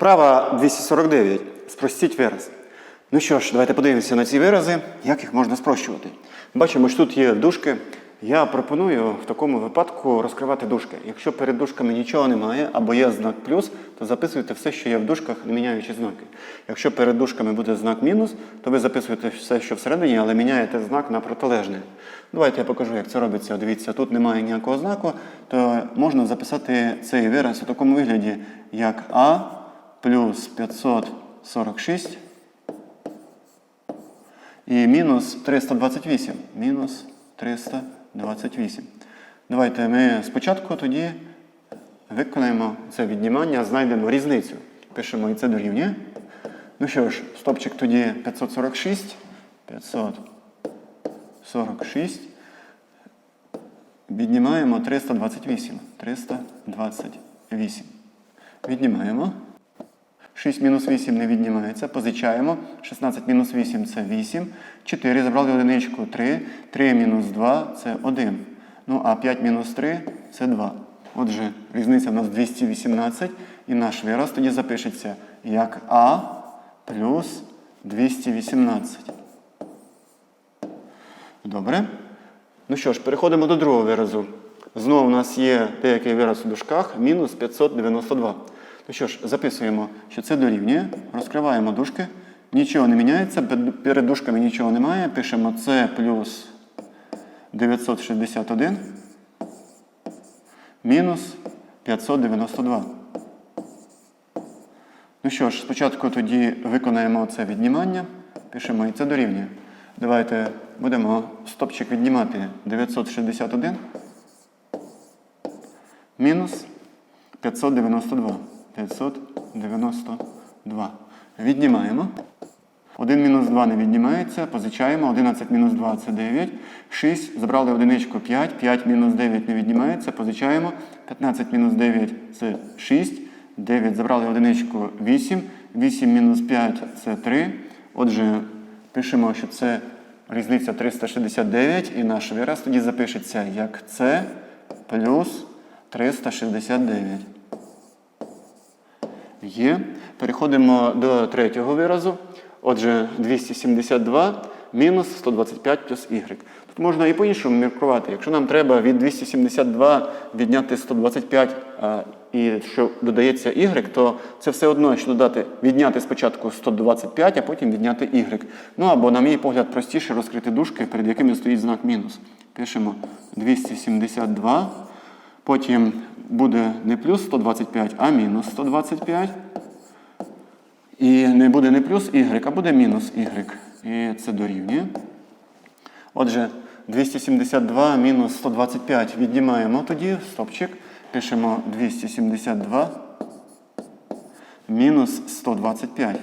Вправа 249. Спростіть вираз. Ну що ж, давайте подивимося на ці вирази, як їх можна спрощувати. Бачимо, що тут є дужки. Я пропоную в такому випадку розкривати дужки. Якщо перед дужками нічого немає або є знак плюс, то записуйте все, що є в дужках, не міняючи знаки. Якщо перед дужками буде знак мінус, то ви записуєте все, що всередині, але міняєте знак на протилежний. Давайте я покажу, як це робиться. Дивіться, тут немає ніякого знаку, то можна записати цей вираз у такому вигляді, як А плюс 546 і мінус 328. Мінус 328. Давайте ми спочатку тоді виконаємо це віднімання, знайдемо різницю. Пишемо і це дорівнює. Ну що ж, стопчик тоді 546. 546. Віднімаємо 328. 328. Віднімаємо. 6 мінус 8 не віднімається. Позичаємо. 16 мінус 8 це 8. 4 забрали одиничку 3. 3 мінус 2 це 1. Ну а 5 мінус 3 це 2. Отже, різниця в нас 218. І наш вираз тоді запишеться як А плюс 218. Добре. Ну що ж, переходимо до другого виразу. Знову у нас є деякий вираз у дужках мінус 592. Ну що ж, записуємо, що це дорівнює, розкриваємо дужки. Нічого не міняється, перед дужками нічого немає. Пишемо С плюс 961 мінус 592. Ну що ж, спочатку тоді виконаємо це віднімання. Пишемо і це дорівнює. Давайте будемо стопчик віднімати 961 мінус 592. 592. Віднімаємо. 1 мінус 2 не віднімається, позичаємо. 11 мінус 2 це 9. 6. Забрали одиничку 5. 5 мінус 9 не віднімається, позичаємо. 15 мінус 9 це 6. 9 забрали одиничку 8. 8 мінус 5 це 3. Отже, пишемо, що це різниця 369, і наш вираз тоді запишеться як С плюс 369. Є. Переходимо до третього виразу. Отже, 272 мінус 125 плюс y. Тут можна і по-іншому міркувати. Якщо нам треба від 272 відняти 125 а, і що додається y, то це все одно, що додати, відняти спочатку 125, а потім відняти y. Ну або, на мій погляд, простіше розкрити дужки, перед якими стоїть знак мінус. Пишемо 272. Потім буде не плюс 125, а мінус 125. І не буде не плюс y, а буде мінус y. І це дорівнює. Отже, 272 мінус 125 віднімаємо тоді стопчик. Пишемо 272 мінус 125.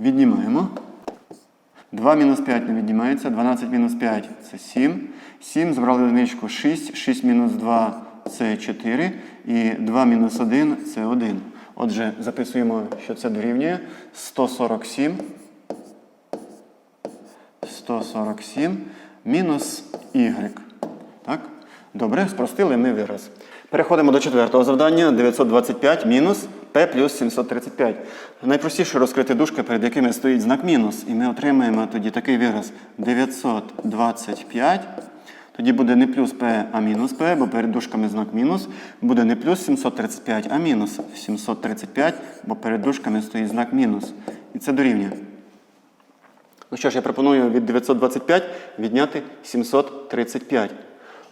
Віднімаємо. 2 мінус 5 не віднімається. 12 мінус 5 це 7. 7 збрали одиничку 6. 6 мінус 2 це 4. І 2 мінус 1 це 1. Отже, записуємо, що це дорівнює 147. 147 мінус y. Так? Добре, спростили ми вираз. Переходимо до четвертого завдання. 925 мінус p плюс 735. Найпростіше розкрити дужки, перед якими стоїть знак мінус. І ми отримаємо тоді такий вираз 925. Тоді буде не плюс p, а мінус p, бо перед дужками знак мінус. Буде не плюс 735, а мінус 735, бо перед дужками стоїть знак мінус. І це дорівнює. Ну що ж, я пропоную від 925 відняти 735.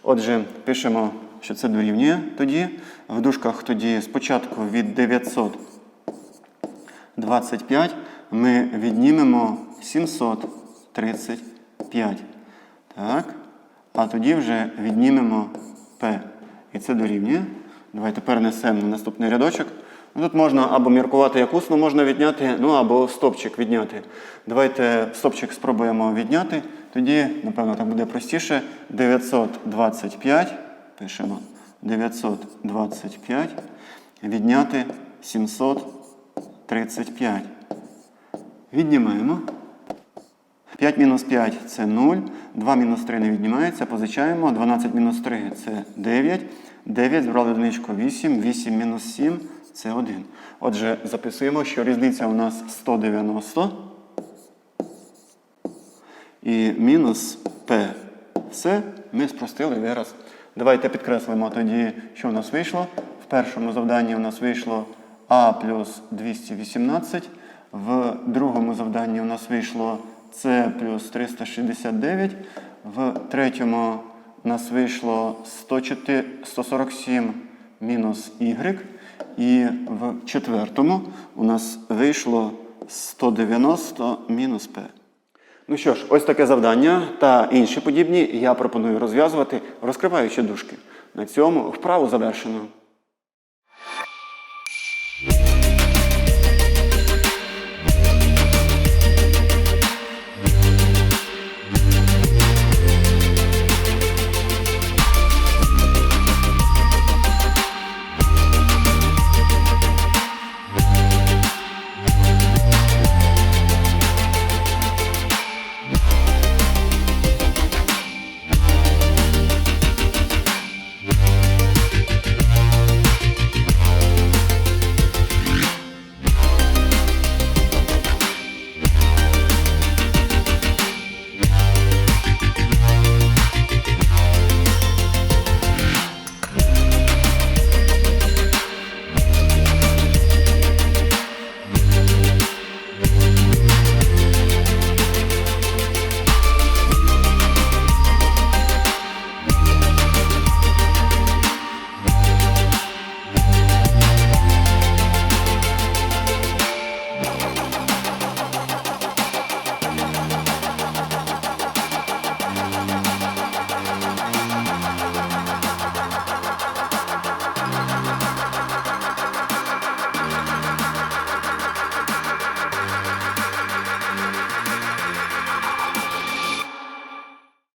Отже, пишемо, що це дорівнює тоді. В дужках тоді спочатку від 925 ми віднімемо 735. Так. А тоді вже віднімемо P. І це дорівнює. Давайте перенесемо на наступний рядочок. Ну, Тут можна або міркувати як усно можна відняти, ну або стопчик відняти. Давайте стопчик спробуємо відняти. Тоді, напевно, так буде простіше. 925. Пишемо 925. Відняти 735. Віднімаємо. 5 мінус 5 це 0. 2 мінус 3 не віднімається. Позичаємо. 12 мінус 3 це 9. 9 збрали одиничку 8. 8 мінус 7 С 1 Отже, записуємо, що різниця у нас 190 і мінус P. Все, ми спростили вираз. Давайте підкреслимо тоді, що у нас вийшло. В першому завданні у нас вийшло А плюс 218, в другому завданні у нас вийшло С плюс 369, в третьому у нас вийшло 104, 147 мінус Y, і в четвертому у нас вийшло 190 мінус P. Ну що ж, ось таке завдання та інші подібні я пропоную розв'язувати, розкриваючи дужки. На цьому вправу завершено.